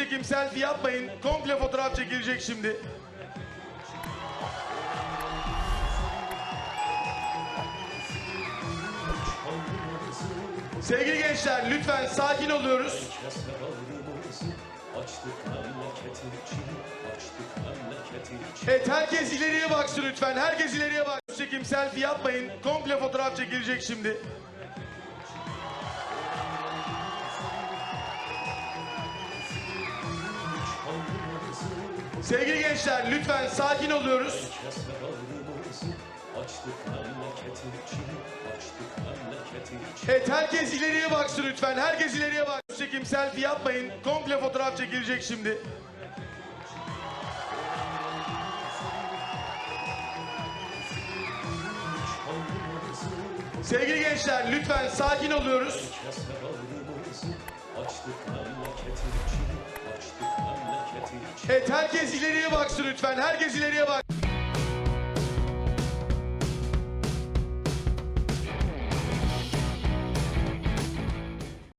çekim selfie yapmayın. Komple fotoğraf çekilecek şimdi. Sevgili gençler lütfen sakin oluyoruz. Evet herkes ileriye baksın lütfen. Herkes ileriye bak. Çekim selfie yapmayın. Komple fotoğraf çekilecek şimdi. Sevgili gençler lütfen sakin oluyoruz. Evet herkes ileriye baksın lütfen. Herkes ileriye bak. Çekim selfie yapmayın. Komple fotoğraf çekilecek şimdi. Sevgili gençler lütfen sakin oluyoruz. Açtık memleketi için, açtık memleketi için. Evet herkes ileriye baksın lütfen. Herkes ileriye bak.